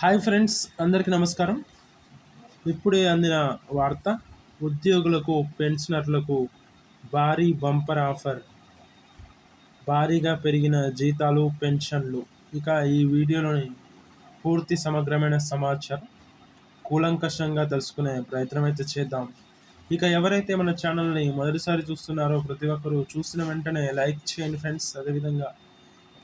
Hi friends అందరికీ నమస్కారం. ఇప్పుడే అందిన వార్త ఉద్యోగులకు పెన్షనర్లకు భారీ బంపర్ ఆఫర్. భారీగా పెరిగిన జీతాలు పెన్షన్లు. ఇక ఈ వీడియోలోని పూర్తి సమగ్రమైన సమాచారం కూలంకషంగా తెలుసుకునే ప్రయత్నం అయితే చేద్దాం. ఇక ఎవరైతే మన ఛానల్ని మొదటిసారి చూస్తున్నారో ప్రతి ఒక్కరూ చూసిన వెంటనే లైక్ చేయండి ఫ్రెండ్స్. అదేవిధంగా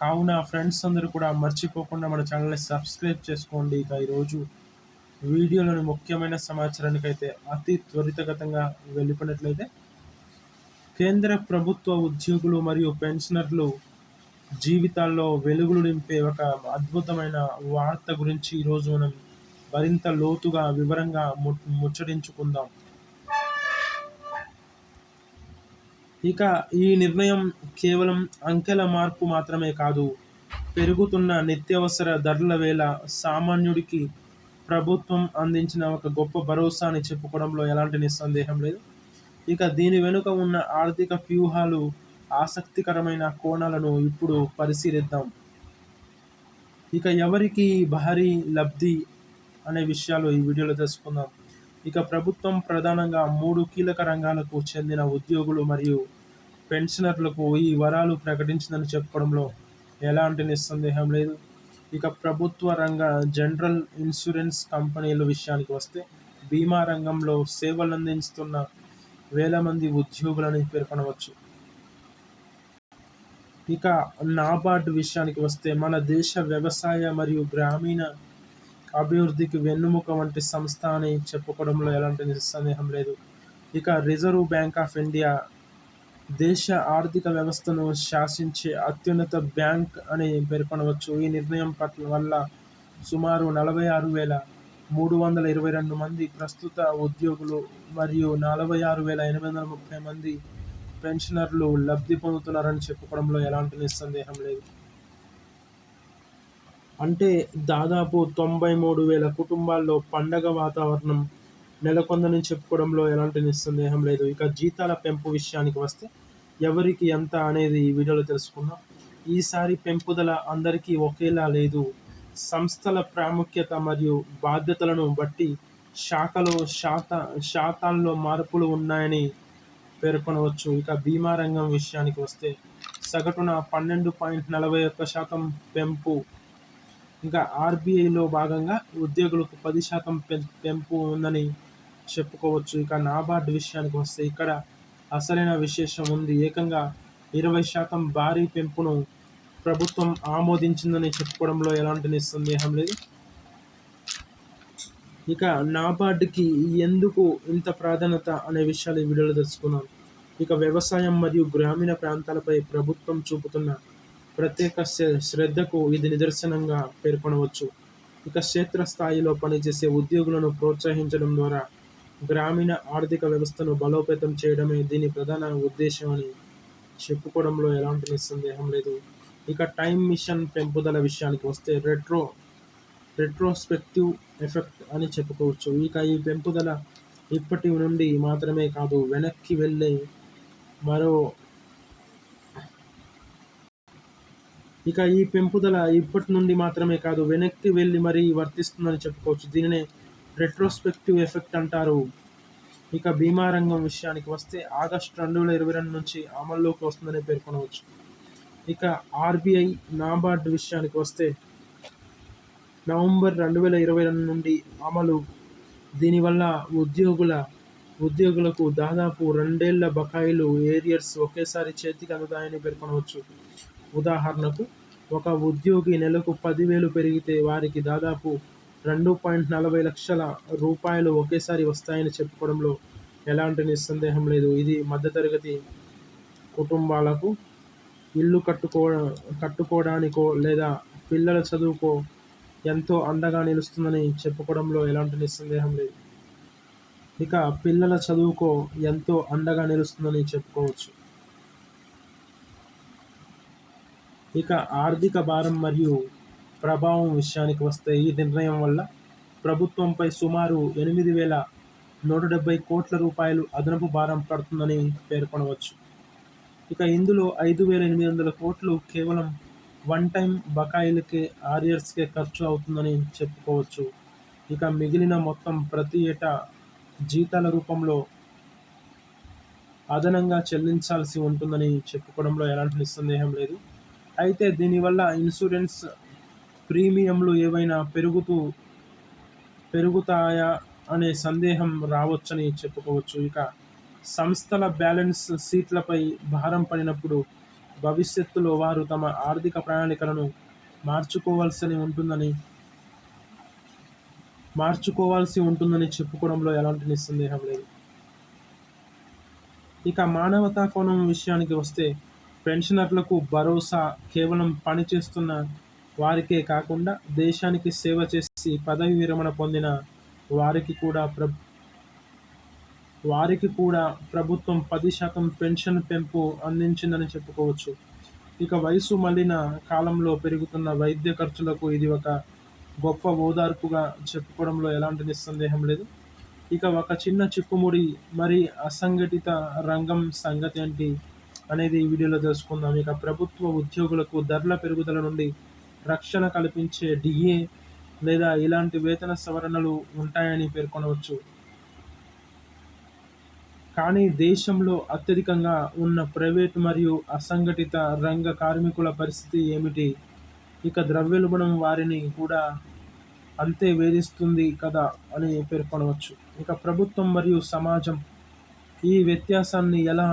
కావున ఫ్రెండ్స్ అందరూ కూడా మర్చిపోకుండా మన ఛానల్ని సబ్స్క్రైబ్ చేసుకోండి. ఇక ఈరోజు వీడియోలోని ముఖ్యమైన సమాచారానికి అయితే అతి త్వరితగతంగా వెళ్ళిపోయినట్లయితే కేంద్ర ప్రభుత్వ ఉద్యోగులు మరియు పెన్షనర్లు జీవితాల్లో వెలుగులు నింపే ఒక అద్భుతమైన వార్త గురించి ఈరోజు మనం మరింత లోతుగా వివరంగా ముచ్చటించుకుందాం. ఇక ఈ నిర్ణయం కేవలం అంకెల మార్పు మాత్రమే కాదు పెరుగుతున్న నిత్యావసర ధరల వేళ సామాన్యుడికి ప్రభుత్వం అందించిన ఒక గొప్ప భరోసాని చెప్పుకోవడంలో ఎలాంటి నిస్సందేహం లేదు. ఇక దీని వెనుక ఉన్న ఆర్థిక వ్యూహాలు ఆసక్తికరమైన కోణాలను ఇప్పుడు పరిశీలిద్దాం. ఇక ఎవరికి భారీ లబ్ధి అనే విషయాలు ఈ వీడియోలో తెలుసుకుందాం. ఇక ప్రభుత్వం ప్రధానంగా మూడు కీలక రంగాలకు చెందిన ఉద్యోగులు మరియు పెన్షనర్లకు ఈ వరాలు ప్రకటించిందని చెప్పడంలో ఎలాంటి నిస్సందేహం లేదు. ఇక ప్రభుత్వ రంగ జనరల్ ఇన్సూరెన్స్ కంపెనీల విషయానికి వస్తే బీమా రంగంలో సేవలు అందిస్తున్న వేల మంది ఉద్యోగులని పేర్కొనవచ్చు. ఇక నాబార్డ్ విషయానికి వస్తే మన దేశ వ్యవసాయ మరియు గ్రామీణ అభివృద్ధికి వెన్నుముక వంటి సంస్థ అని చెప్పుకోవడంలో ఎలాంటి నిస్సందేహం లేదు. ఇక రిజర్వ్ బ్యాంక్ ఆఫ్ ఇండియా దేశ ఆర్థిక వ్యవస్థను శాసించే అత్యున్నత బ్యాంక్ అని పేర్కొనవచ్చు. ఈ నిర్ణయం పట్ల వల్ల సుమారు నలభై ఆరు వేల మూడు వందల ఇరవై రెండు మంది ప్రస్తుత ఉద్యోగులు మరియు నలభై ఆరు వేల ఎనిమిది వందల ముప్పై మంది పెన్షనర్లు లబ్ధి పొందుతున్నారని చెప్పుకోవడంలో ఎలాంటి నిస్సందేహం లేదు. అంటే దాదాపు తొంభై మూడు వేల కుటుంబాల్లో పండగ వాతావరణం నెలకొందని చెప్పుకోవడంలో ఎలాంటి నిస్సందేహం లేదు. ఇక జీతాల పెంపు విషయానికి వస్తే ఎవరికి ఎంత అనేది ఈ వీడియోలో తెలుసుకుందాం. ఈసారి పెంపుదల అందరికీ ఒకేలా లేదు. సంస్థల ప్రాముఖ్యత మరియు బాధ్యతలను బట్టి శాఖలో శాత శాతాల్లో మార్పులు ఉన్నాయని పేర్కొనవచ్చు. ఇక బీమా రంగం విషయానికి వస్తే సగటున పన్నెండు పాయింట్ నలభై ఒక్క శాతం పెంపు ఇంకా ఆర్బీఐలో భాగంగా ఉద్యోగులకు పది శాతం పెంపు ఉందని చెప్పుకోవచ్చు. ఇక నాబార్డ్ విషయానికి వస్తే ఇక్కడ అసలైన విశేషం ఉంది. ఏకంగా ఇరవై శాతం భారీ పెంపును ప్రభుత్వం ఆమోదించిందని చెప్పుకోవడంలో ఎలాంటి సందేహం లేదు. ఇక నాబార్డ్కి ఎందుకు ఇంత ప్రాధాన్యత అనే విషయాలు ఈ వీడియోలో తెలుసుకున్నాం ఇక వ్యవసాయం మరియు గ్రామీణ ప్రాంతాలపై ప్రభుత్వం చూపుతున్న ప్రత్యేక శ్రద్ధకు ఇది నిదర్శనంగా పేర్కొనవచ్చు. ఇక క్షేత్రస్థాయిలో పనిచేసే ఉద్యోగులను ప్రోత్సహించడం ద్వారా గ్రామీణ ఆర్థిక వ్యవస్థను బలోపేతం చేయడమే దీని ప్రధాన ఉద్దేశం అని చెప్పుకోవడంలో ఎలాంటి నిస్సందేహం లేదు. ఇక టైం మిషన్ పెంపుదల విషయానికి వస్తే రెట్రో రెట్రోస్పెక్టివ్ ఎఫెక్ట్ అని చెప్పుకోవచ్చు. ఇక ఈ పెంపుదల ఇప్పటి నుండి మాత్రమే కాదు వెనక్కి వెళ్ళే మరో ఇక ఈ పెంపుదల ఇప్పటి నుండి మాత్రమే కాదు వెనక్కి వెళ్ళి మరీ వర్తిస్తుందని చెప్పుకోవచ్చు. దీనినే రెట్రోస్పెక్టివ్ ఎఫెక్ట్ అంటారు. ఇక బీమా రంగం విషయానికి వస్తే ఆగస్టు రెండు వేల ఇరవై రెండు నుంచి అమల్లోకి వస్తుందని పేర్కొనవచ్చు ఇక ఆర్బీఐ నాబార్డ్ విషయానికి వస్తే నవంబర్ రెండు వేల ఇరవై రెండు నుండి అమలు. దీనివల్ల ఉద్యోగుల ఉద్యోగులకు దాదాపు రెండేళ్ళ బకాయిలు ఏరియర్స్ ఒకేసారి చేతికి అందుతాయని పేర్కొనవచ్చు ఉదాహరణకు ఒక ఉద్యోగి నెలకు పదివేలు పెరిగితే వారికి దాదాపు రెండు పాయింట్ నలభై లక్షల రూపాయలు ఒకేసారి వస్తాయని చెప్పుకోవడంలో ఎలాంటి నిస్సందేహం లేదు. ఇది మధ్యతరగతి కుటుంబాలకు ఇల్లు కట్టుకో కట్టుకోవడానికో లేదా పిల్లల చదువుకో ఎంతో అండగా నిలుస్తుందని చెప్పుకోవడంలో ఎలాంటి నిస్సందేహం లేదు. ఇక పిల్లల చదువుకో ఎంతో అండగా నిలుస్తుందని చెప్పుకోవచ్చు. ఇక ఆర్థిక భారం మరియు ప్రభావం విషయానికి వస్తే ఈ నిర్ణయం వల్ల ప్రభుత్వంపై సుమారు ఎనిమిది వేల నూట డెబ్బై కోట్ల రూపాయలు అదనపు భారం పడుతుందని పేర్కొనవచ్చు. ఇక ఇందులో ఐదు వేల ఎనిమిది వందల కోట్లు కేవలం వన్ టైం బకాయిలకే ఆరియర్స్కే ఖర్చు అవుతుందని చెప్పుకోవచ్చు. ఇక మిగిలిన మొత్తం ప్రతి ఏటా జీతాల రూపంలో అదనంగా చెల్లించాల్సి ఉంటుందని చెప్పుకోవడంలో ఎలాంటి నిస్సందేహం లేదు. అయితే దీనివల్ల ఇన్సూరెన్స్ ప్రీమియంలు ఏవైనా పెరుగుతూ పెరుగుతాయా అనే సందేహం రావచ్చని చెప్పుకోవచ్చు. ఇక సంస్థల బ్యాలెన్స్ షీట్లపై భారం పడినప్పుడు భవిష్యత్తులో వారు తమ ఆర్థిక ప్రణాళికలను మార్చుకోవాల్సి ఉంటుందని మార్చుకోవాల్సి ఉంటుందని చెప్పుకోవడంలో ఎలాంటి నిస్సందేహం లేదు. ఇక మానవతా కోణం విషయానికి వస్తే పెన్షనర్లకు భరోసా కేవలం పనిచేస్తున్న వారికే కాకుండా దేశానికి సేవ చేసి పదవి విరమణ పొందిన వారికి కూడా ప్ర వారికి కూడా ప్రభుత్వం పది శాతం పెన్షన్ పెంపు అందించిందని చెప్పుకోవచ్చు. ఇక వయసు మళ్ళిన కాలంలో పెరుగుతున్న వైద్య ఖర్చులకు ఇది ఒక గొప్ప ఓదార్పుగా చెప్పుకోవడంలో ఎలాంటి నిస్సందేహం లేదు. ఇక ఒక చిన్న చిక్కుముడి మరి అసంఘటిత రంగం సంగతి ఏంటి అనేది ఈ వీడియోలో తెలుసుకుందాం. ఇక ప్రభుత్వ ఉద్యోగులకు ధరల పెరుగుదల నుండి రక్షణ కల్పించే డిఏ లేదా ఇలాంటి వేతన సవరణలు ఉంటాయని పేర్కొనవచ్చు. కానీ దేశంలో అత్యధికంగా ఉన్న ప్రైవేట్ మరియు అసంఘటిత రంగ కార్మికుల పరిస్థితి ఏమిటి? ఇక ద్రవ్యోల్బణం వారిని కూడా అంతే వేధిస్తుంది కదా అని పేర్కొనవచ్చు. ఇక ప్రభుత్వం మరియు సమాజం ఈ వ్యత్యాసాన్ని ఎలా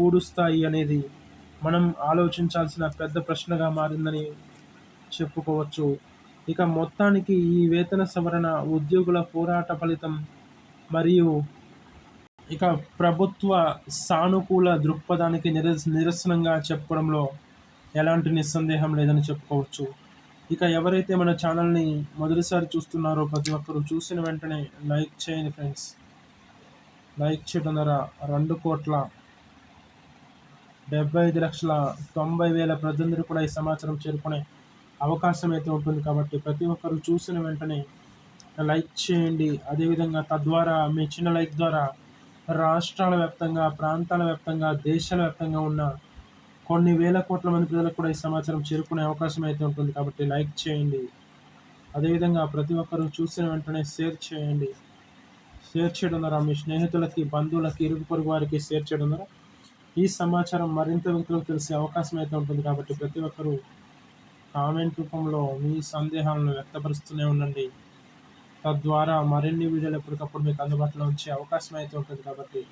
కూడుస్తాయి అనేది మనం ఆలోచించాల్సిన పెద్ద ప్రశ్నగా మారిందని చెప్పుకోవచ్చు. ఇక మొత్తానికి ఈ వేతన సవరణ ఉద్యోగుల పోరాట ఫలితం మరియు ఇక ప్రభుత్వ సానుకూల దృక్పథానికి నిరస నిరసనంగా చెప్పడంలో ఎలాంటి నిస్సందేహం లేదని చెప్పుకోవచ్చు. ఇక ఎవరైతే మన ఛానల్ని మొదటిసారి చూస్తున్నారో ప్రతి ఒక్కరు చూసిన వెంటనే లైక్ చేయండి ఫ్రెండ్స్. లైక్ చేయడం ద్వారా రెండు కోట్ల డెబ్బై ఐదు లక్షల తొంభై వేల ప్రజలందరూ కూడా ఈ సమాచారం చేరుకునే అవకాశం అయితే ఉంటుంది కాబట్టి ప్రతి ఒక్కరు చూసిన వెంటనే లైక్ చేయండి. అదేవిధంగా తద్వారా మీ చిన్న లైక్ ద్వారా రాష్ట్రాల వ్యాప్తంగా ప్రాంతాల వ్యాప్తంగా దేశాల వ్యాప్తంగా ఉన్న కొన్ని వేల కోట్ల మంది ప్రజలకు కూడా ఈ సమాచారం చేరుకునే అవకాశం అయితే ఉంటుంది కాబట్టి లైక్ చేయండి. అదేవిధంగా ప్రతి ఒక్కరూ చూసిన వెంటనే షేర్ చేయండి. షేర్ చేయడం ద్వారా మీ స్నేహితులకి బంధువులకి ఇరుగు పొరుగు వారికి షేర్ చేయడం ద్వారా ఈ సమాచారం మరింత వ్యక్తులకు తెలిసే అవకాశం అయితే ఉంటుంది కాబట్టి ప్రతి ఒక్కరూ కామెంట్ రూపంలో మీ సందేహాలను వ్యక్తపరుస్తూనే ఉండండి. తద్వారా మరిన్ని వీడియోలు ఎప్పటికప్పుడు మీకు అందుబాటులో ఉంచే అవకాశం అయితే ఉంటుంది కాబట్టి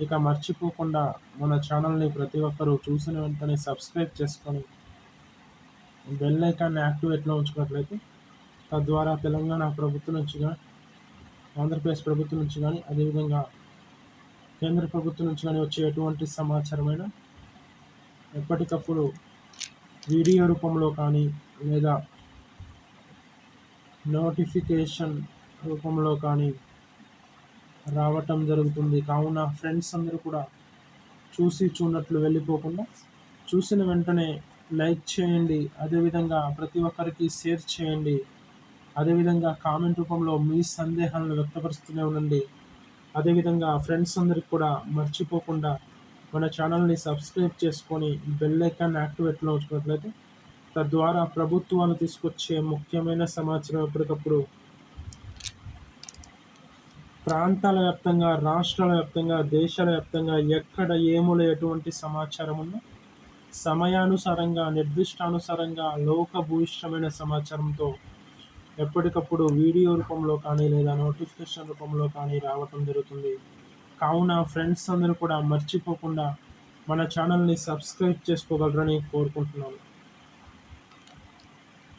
ఇక మర్చిపోకుండా మన ఛానల్ని ప్రతి ఒక్కరూ చూసిన వెంటనే సబ్స్క్రైబ్ చేసుకొని బెల్ ఐకాన్ని యాక్టివేట్లో ఉంచుకున్నట్లయితే తద్వారా తెలంగాణ ప్రభుత్వం నుంచి కానీ ఆంధ్రప్రదేశ్ ప్రభుత్వం నుంచి కానీ అదేవిధంగా కేంద్ర ప్రభుత్వం నుంచి కానీ వచ్చే ఎటువంటి సమాచారమైన ఎప్పటికప్పుడు వీడియో రూపంలో కానీ లేదా నోటిఫికేషన్ రూపంలో కానీ రావటం జరుగుతుంది. కావున ఫ్రెండ్స్ అందరూ కూడా చూసి చూడట్లు వెళ్ళిపోకుండా చూసిన వెంటనే లైక్ చేయండి. అదేవిధంగా ప్రతి ఒక్కరికి షేర్ చేయండి. అదేవిధంగా కామెంట్ రూపంలో మీ సందేహాలను వ్యక్తపరుస్తూనే ఉండండి. అదేవిధంగా ఫ్రెండ్స్ అందరికి కూడా మర్చిపోకుండా మన ఛానల్ని సబ్స్క్రైబ్ చేసుకొని బెల్ ఐకాన్ యాక్టివేట్లో ఉంచుకున్నట్లయితే తద్వారా ప్రభుత్వాలు తీసుకొచ్చే ముఖ్యమైన సమాచారం ఎప్పటికప్పుడు ప్రాంతాల వ్యాప్తంగా రాష్ట్రాల వ్యాప్తంగా దేశాల వ్యాప్తంగా ఎక్కడ ఏముల ఎటువంటి సమాచారం ఉన్నా సమయానుసారంగా నిర్దిష్టానుసారంగా లోకభూయిష్టమైన సమాచారంతో ఎప్పటికప్పుడు వీడియో రూపంలో కానీ లేదా నోటిఫికేషన్ రూపంలో కానీ రావటం జరుగుతుంది. కావున ఫ్రెండ్స్ అందరూ కూడా మర్చిపోకుండా మన ఛానల్ని సబ్స్క్రైబ్ చేసుకోగలరని కోరుకుంటున్నాను.